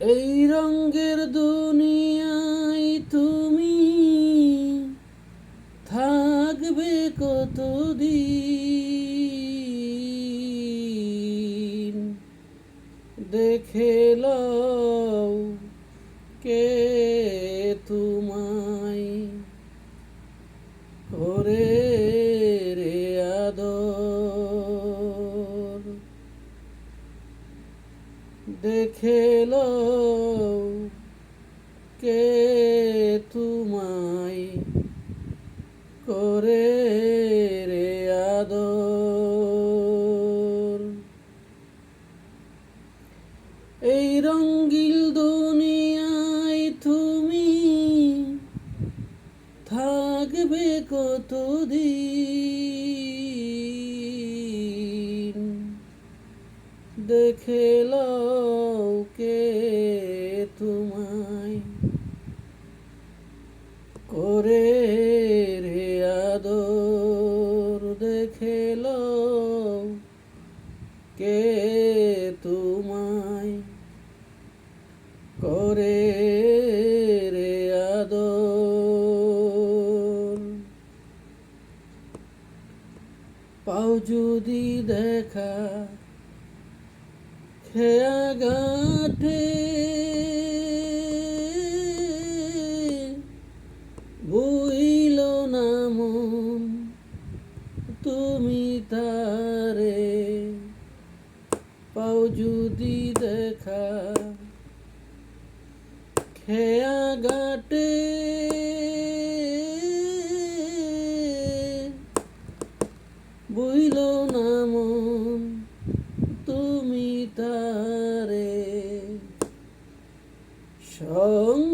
এই রঙ্গের দুনিয়ায় তুমি থাকবে কতদিন? দেখে লও কে তোমায়। করে কে তোমায় করে রে আদর? এই রঙ্গিল দুনিয়ায় তুমি থাকবে কতদিন? দেখে কে তোমায় করে রে আদর দেখে লও কে তোমায় করে রে আদর? পাও যদি দেখা, খেয়া গাঠে তুমি তারে পাও যদি দেখা। খেয়া গাটে বুইল না মন তুমি তারে। সঙ্গে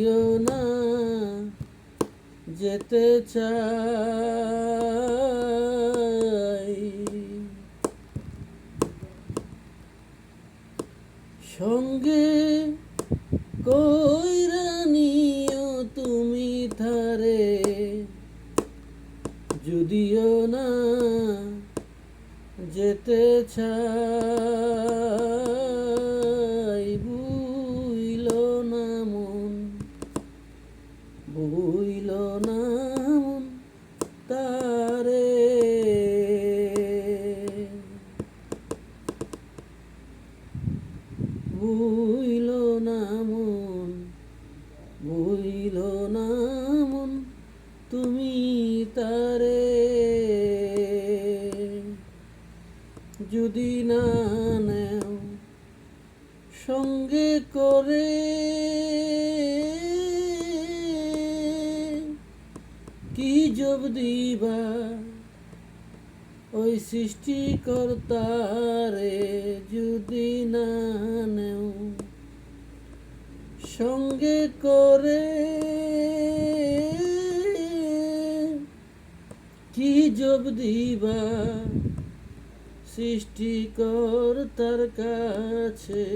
যদিও না যেতে চাই। সঙ্গে কইরা নিও তুমি থারে যদিও না যেতে চাই। সঙ্গে করে। কি জব দিবা ওই সৃষ্টিকর্তারে যদি না নেও? সঙ্গে করে। কি জব দিবা সৃষ্টিকর্তার কাছে।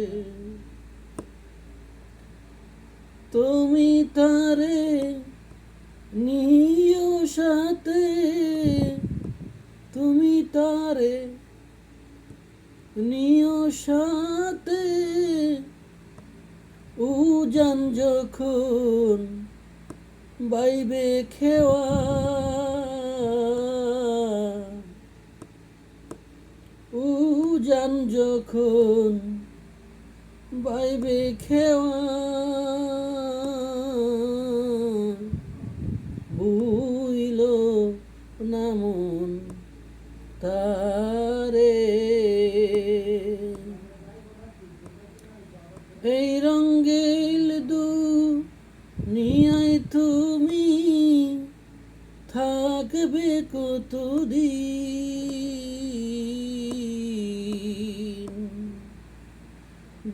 তুমি তারে নিও সাথে তুমি তারে নিও সাথে। উজান যখন বাইবে খেওয়া যখন বাইবে খেওয়া? বুইল না মন তারে। এই রঙ্গিল দু নিয়ায় তুমি থাকবে কতদিন?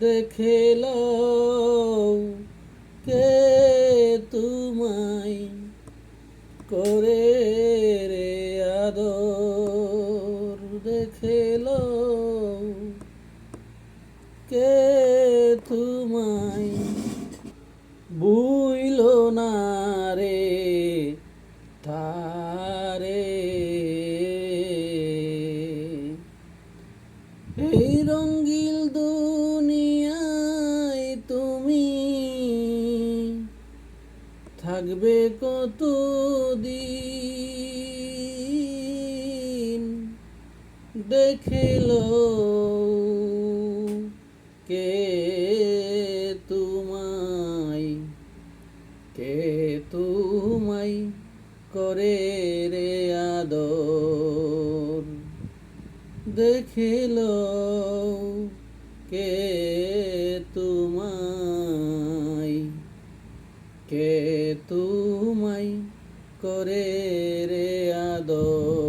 দেখেল কে তুমাই করে রে আদর? দেখেল কে তুমাই বুইল না রে তারে এই রঙ্গিল দূর থাকবে কত দিন দেখিল কে তুমাই কে তুমাই করে রে আদর? দেখল কে তোমায়? কে তুমাই করে রে আদর?